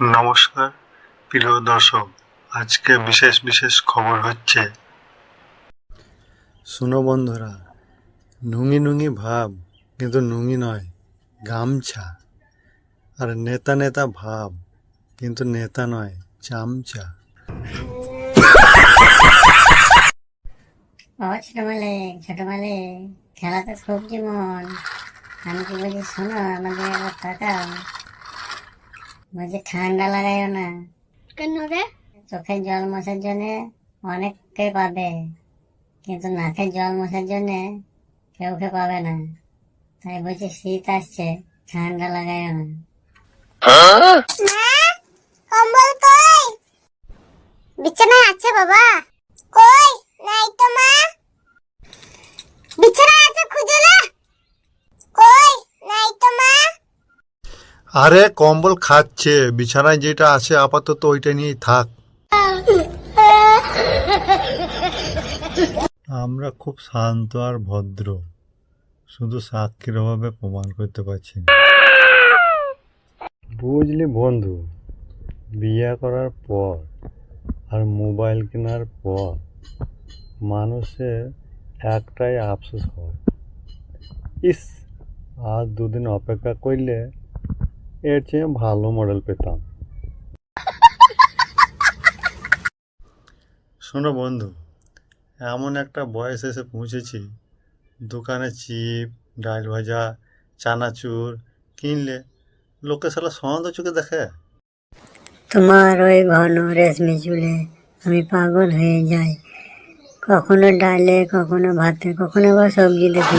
নমস্কার প্রিয় দর্শক। আজকে বিশেষ বিশেষ খবর হচ্ছে শুনো বন্ধুরা নুঙি নুঙি ভাব কিন্তু নুঙি নয় গামছা। আর নেতা নেতা ভাব কিন্তু নেতা নয় চামচা। ও ছোট মালিক ছোট মালিক খেলাতে খুব জীবন। আমি কি বলছি শোনো আমাদের বলছি ঠান্ডা লাগাইও না। কেন রে? চোখের জল মশার জন্য অনেককে পাবে কিন্তু নাকে জল মশার জন্য কেউ কে পাবে না। তাই বলছি শীত আসছে ঠান্ডা লাগাইও না। কম্বল কই? বিছানায় আছে বাবা কই নাই তো মা বিছানায় আছে খুঁজে না কই নাই তো মা আরে কম্বল খাচ্ছে, বিছানায় যেটা আছে আপাতত ওইটা নিয়েই থাক। আমরা খুব শান্ত আর ভদ্র, শুধু সাক্ষীর অভাবে প্রমাণ করতে পারছি না। বুঝলি বন্ধু, বিয়ে করার পর আর মোবাইল কেনার পর মানুষের একটাই আফসোস হয়। ইস আর দুদিন অপেক্ষা করলে এর চেয়ে ভালো মডেল পেতাম। শোনো বন্ধু এমন একটা বয়স এসে পৌঁছেছি দোকানে চিপ ডাল ভাজা চানাচুর কিনলে লোকে সালা সন্দেহ চোখে দেখে। তোমার ওই ঘন রেশমি চুলে আমি পাগল হয়ে যাই। কখনো ডালে কখনো ভাতে কখনো আবার সবজি দেখি